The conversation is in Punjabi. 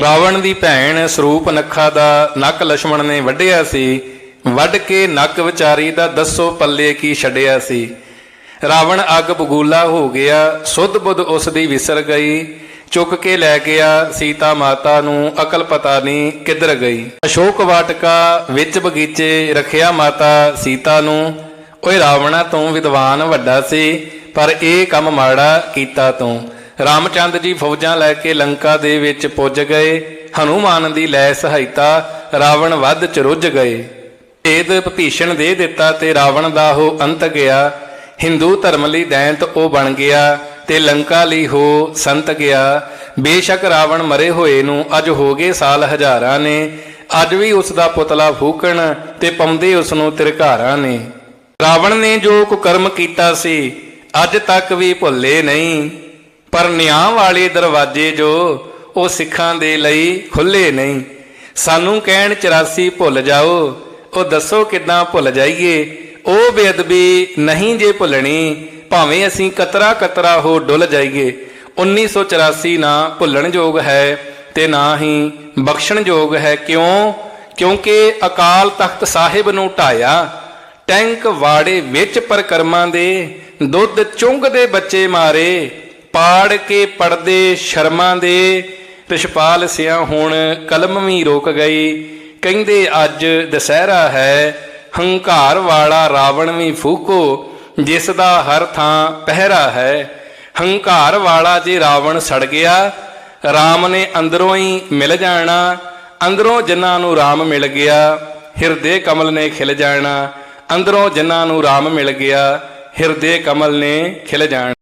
ਰਾਵਣ ਦੀ ਭੈਣ ਸਰੂਪ ਨਖਾ ਦਾ ਨੱਕ ਲక్ష్మణ ਨੇ ਵੱਢਿਆ ਸੀ। ਵੱਢ ਕੇ ਨੱਕ ਵਿਚਾਰੀ ਦਾ ਦੱਸੋ ਪੱਲੇ ਕੀ ਛੱਡਿਆ ਸੀ। ਰਾਵਣ ਅੱਗ ਬਗੂਲਾ ਹੋ ਗਿਆ। ਸੁੱਧ ਬੁੱਧ ਉਸ ਦੀ ਵਿਸਰ ਗਈ। ਚੁੱਕ ਕੇ ਲੈ ਗਿਆ। ਸੀਤਾ ਮਾਤਾ ਨੂੰ ਅਕਲ ਪਤਾ ਨਹੀਂ ਕਿੱਧਰ ਗਈ। ਅਸ਼ੋਕ ਵਾਟਕਾ ਵਿੱਚ ਬਗੀਚੇ ਰੱਖਿਆ ਮਾਤਾ ਸੀਤਾ ਨੂੰ। ਓਏ ਰਾਵਣਾ, ਤੂੰ ਵਿਦਵਾਨ ਵੱਡਾ ਸੀ, ਪਰ ਇਹ ਕੰਮ ਮਾੜਾ ਕੀਤਾ ਤੂੰ। ਰਾਮਚੰਦ ਜੀ ਫੌਜਾਂ ਲੈ ਕੇ ਲੰਕਾ ਦੇ ਵਿੱਚ ਪੁੱਜ ਗਏ। ਹਨੂਮਾਨ ਦੀ ਲੈ ਸਹਾਇਤਾ ਰਾਵਣ ਵੱਧ ਚ ਰੁੱਝ ਗਏ। ਭੇਦ ਭੀਸ਼ਣ ਦੇ ਦਿੱਤਾ ਤੇ ਰਾਵਣ ਦਾ ਉਹ ਅੰਤ ਗਿਆ। ਹਿੰਦੂ ਧਰਮ ਲਈ ਦੈਂਤ ਉਹ ਬਣ ਗਿਆ ਤੇ ਲੰਕਾ ਲਈ ਹੋ ਸੰਤ ਗਿਆ। ਬੇਸ਼ੱਕ ਰਾਵਣ ਮਰੇ ਹੋਏ ਨੂੰ ਅੱਜ ਹੋ ਗਏ ਸਾਲ ਹਜ਼ਾਰਾਂ ਨੇ। ਅੱਜ ਵੀ ਉਸ ਦਾ ਪੁਤਲਾ ਫੂਕਣ ਤੇ ਪਾਉਂਦੇ ਉਸ ਨੂੰ ਤਿਰਕਾਰਾਂ ਨੇ। ਰਾਵਣ ਨੇ ਜੋ ਕੁਕਰਮ ਕੀਤਾ ਸੀ, ਅੱਜ ਤੱਕ ਵੀ ਭੁੱਲੇ ਨਹੀਂ। ਪਰ ਨਿਆਂ ਵਾਲੇ ਦਰਵਾਜ਼ੇ ਜੋ ਉਹ ਸਿੱਖਾਂ ਦੇ ਲਈ ਖੁੱਲੇ ਨਹੀਂ। ਸਾਨੂੰ ਕਹਿਣ 84 ਭੁੱਲ ਜਾਓ, ਉਹ ਦੱਸੋ ਕਿੱਦਾਂ ਭੁੱਲ ਜਾਈਏ। ਉਹ ਬੇਅਦਬੀ ਨਹੀਂ ਜੇ ਭੁੱਲਣੀ, ਭਾਵੇਂ ਅਸੀਂ ਕਤਰਾ ਕਤਰਾ ਹੋ ਡੁੱਲ ਜਾਈਏ। 1984 ਨਾ ਭੁੱਲਣਯੋਗ ਹੈ ਤੇ ਨਾ ਹੀ ਬਖਸ਼ਣਯੋਗ ਹੈ। ਕਿਉਂ? ਕਿਉਂਕਿ ਅਕਾਲ ਤਖਤ ਸਾਹਿਬ ਨੂੰ ਢਾਇਆ, ਟੈਂਕ ਵਾੜੇ ਵਿੱਚ ਪਰਕਰਮਾਂ ਦੇ, ਦੁੱਧ ਚੁੰਗਦੇ ਬੱਚੇ ਮਾਰੇ ਪਾੜ ਕੇ ਪੜਦੇ ਸ਼ਰਮਾਂ ਦੇ ਰਿਸ਼ਪਾਲ ਸਿਆ ਹੁਣ ਕਲਮ ਵੀ ਰੋਕ ਗਈ। ਕਹਿੰਦੇ ਅੱਜ ਦਸਹਿਰਾ ਹੈ, ਹੰਕਾਰ ਵਾਲਾ ਰਾਵਣ ਵੀ ਫੂਕੋ, ਜਿਸ ਦਾ ਹਰ ਥਾਂ ਪਹਿਰਾ ਹੈ। ਹੰਕਾਰ ਵਾਲਾ ਜੇ ਰਾਵਣ ਸੜ ਗਿਆ RAM ਨੇ ਅੰਦਰੋਂ ਹੀ ਮਿਲ ਜਾਣਾ, ਅੰਦਰੋਂ ਜਿਨ੍ਹਾਂ ਨੂੰ RAM ਮਿਲ ਗਿਆ, ਹਿਰਦੇ ਕਮਲ ਨੇ ਖਿਲ ਜਾਣਾ, ਅੰਦਰੋਂ ਜਿਨ੍ਹਾਂ ਨੂੰ RAM ਮਿਲ ਗਿਆ, ਹਿਰਦੇ ਕਮਲ ਨੇ ਖਿਲ ਜਾਣਾ।